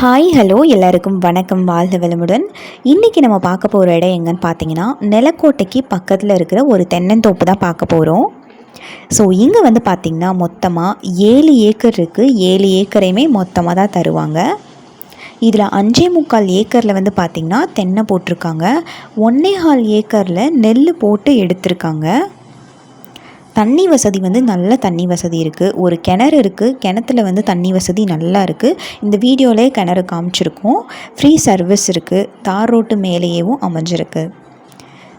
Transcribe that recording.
Hi hello எல்லாருக்கும் வணக்கம். வாழ்க வளமுடன். இன்றைக்கி நம்ம பார்க்க போகிற இடம் எங்கன்னு பார்த்தீங்கன்னா நிலக்கோட்டைக்கு பக்கத்தில் இருக்கிற ஒரு தென்னந்தோப்பு தான் பார்க்க போகிறோம் ஸோ இங்கே வந்து பார்த்திங்கன்னா மொத்தமாக ஏழு ஏக்கர் இருக்குது ஏழு ஏக்கரையுமே மொத்தமாக தான் தருவாங்க. இதில் அஞ்சே முக்கால் ஏக்கரில் வந்து பார்த்திங்கன்னா தென்னை போட்டிருக்காங்க. ஒன்னே கால் ஏக்கரில் நெல் போட்டு எடுத்திருக்காங்க. தண்ணி வசதி வந்து நல்ல தண்ணி வசதி இருக்குது ஒரு கிணறு இருக்குது கிணத்துல வந்து தண்ணி வசதி நல்லா இருக்குது இந்த வீடியோவிலே கிணறு காமிச்சிருக்கோம். ஃப்ரீ சர்வீஸ் இருக்குது தார் ரோட்டு மேலேயேவும் அமைஞ்சிருக்கு.